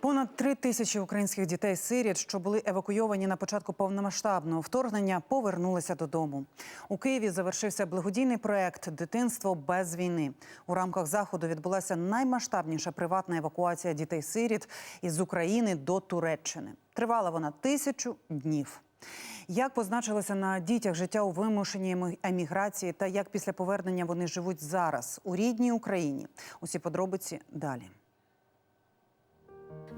Понад три тисячі українських дітей-сиріт, що були евакуйовані на початку повномасштабного вторгнення, повернулися додому. У Києві завершився благодійний проект Дитинство без війни. У рамках заходу відбулася наймасштабніша приватна евакуація дітей-сиріт із України до Туреччини. Тривала вона тисячу днів. Як позначилося на дітях життя у вимушеній еміграції та як після повернення вони живуть зараз у рідній Україні? Усі подробиці далі.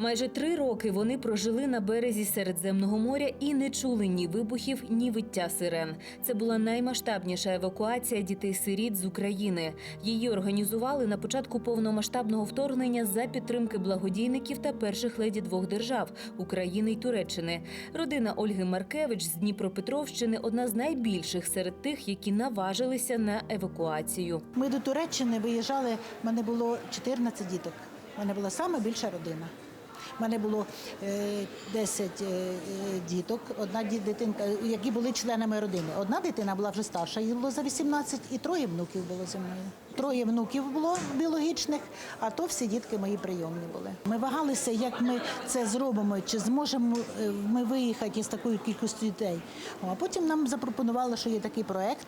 Майже три роки вони прожили на березі Середземного моря і не чули ні вибухів, ні виття сирен. Це була наймасштабніша евакуація дітей-сиріт з України. Її організували на початку повномасштабного вторгнення за підтримки благодійників та перших леді двох держав України й Туреччини. Родина Ольги Маркевич з Дніпропетровщини одна з найбільших серед тих, які наважилися на евакуацію. Ми до Туреччини виїжджали, в мене було 14 діток. У мене була саме більша родина. У мене було е, 10 е, е, діток, одна дитинка, які були членами родини. Одна дитина була вже старша, їй було за 18, і троє внуків було зі мною. Троє внуків було біологічних, а то всі дітки мої прийомні були. Ми вагалися, як ми це зробимо, чи зможемо е, ми виїхати із такою кількістю дітей. А потім нам запропонували, що є такий проект.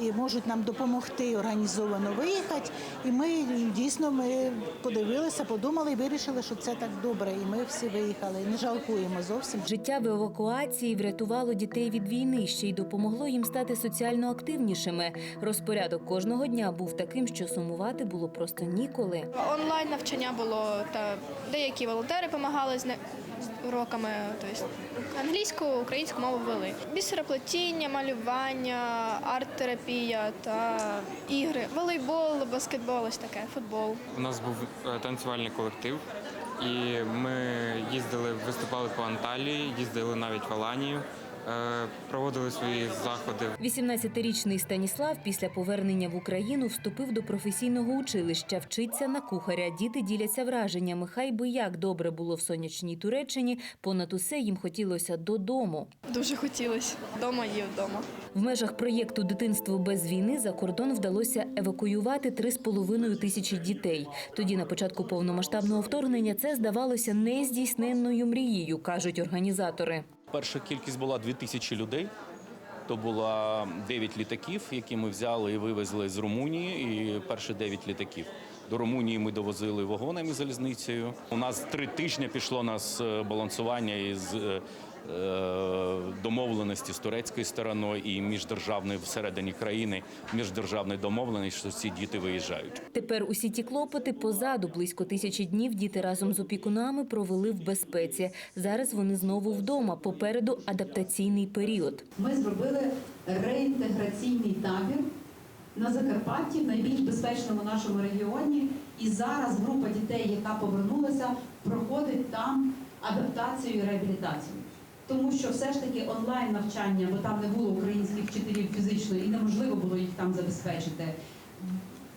І можуть нам допомогти організовано виїхати. І ми дійсно ми подивилися, подумали і вирішили, що це так добре. І ми всі виїхали. Не жалкуємо зовсім. Життя в евакуації врятувало дітей від війни, ще й допомогло їм стати соціально активнішими. Розпорядок кожного дня був таким, що сумувати було просто ніколи. Онлайн навчання було та деякі волонтери допомагали з не- з уроками, тобто англійську, українську мову вели. Бісероплетіння, малювання, арт-терапія та ігри, волейбол, баскетбол, ось таке, футбол. У нас був е, танцювальний колектив, і ми їздили, виступали по Анталії, їздили навіть в Аланію, проводили свої заходи 18-річний Станіслав після повернення в Україну вступив до професійного училища, вчиться на кухаря. Діти діляться враженнями. Хай би як добре було в сонячній Туреччині, понад усе їм хотілося додому. Дуже хотілося. Вдома є вдома. В межах проєкту Дитинство без війни за кордон вдалося евакуювати 3,5 тисячі дітей. Тоді, на початку повномасштабного вторгнення, це здавалося нездійсненною мрією, кажуть організатори. Перша кількість була 2000 людей. То було 9 літаків, які ми взяли і вивезли з Румунії. І перші 9 літаків. До Румунії ми довозили вагонами залізницею. У нас три тижні пішло нас е, балансування із е, домовленості з турецькою стороною і міждержавної всередині країни міждержавної домовленості, що ці діти виїжджають. Тепер усі ті клопоти позаду близько тисячі днів діти разом з опікунами провели в безпеці. Зараз вони знову вдома. Попереду адаптаційний період. Ми зробили реінтеграційний табір на Закарпатті, в найбільш безпечному нашому регіоні. І зараз група дітей, яка повернулася, проходить там адаптацію і реабілітацію. Тому що все ж таки онлайн навчання, бо там не було українських вчителів фізично і неможливо було їх там забезпечити.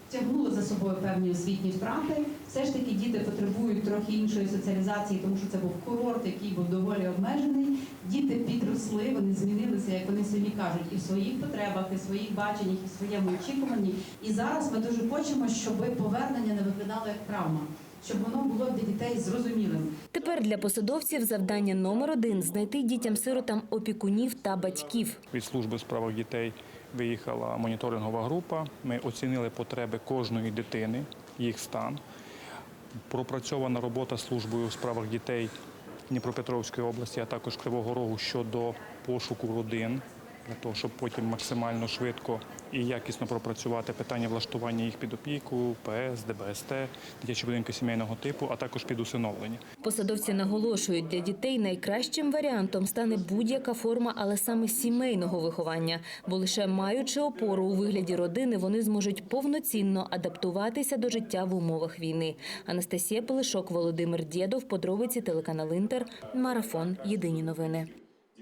Тягнуло за собою певні освітні втрати. Все ж таки діти потребують трохи іншої соціалізації, тому що це був курорт, який був доволі обмежений. Діти підросли, вони змінилися, як вони самі кажуть, і в своїх потребах, і в своїх баченнях, і в своєму очікуванні. І зараз ми дуже хочемо, щоб повернення не виглядало як травма, щоб воно було для дітей зрозумілим. Тепер для посадовців завдання номер один знайти дітям-сиротам опікунів та батьків. Від служби справах дітей виїхала моніторингова група. Ми оцінили потреби кожної дитини, їх стан. Пропрацьована робота службою у справах дітей Дніпропетровської області, а також Кривого Рогу щодо пошуку родин, для того, щоб потім максимально швидко і якісно пропрацювати питання влаштування їх під опіку, ПС, ДБСТ, дитячі будинки сімейного типу, а також під усиновлення. Посадовці наголошують, для дітей найкращим варіантом стане будь-яка форма, але саме сімейного виховання. Бо лише маючи опору у вигляді родини, вони зможуть повноцінно адаптуватися до життя в умовах війни. Анастасія Пелешок, Володимир Дєдов, подробиці телеканал Інтер, марафон. Єдині новини.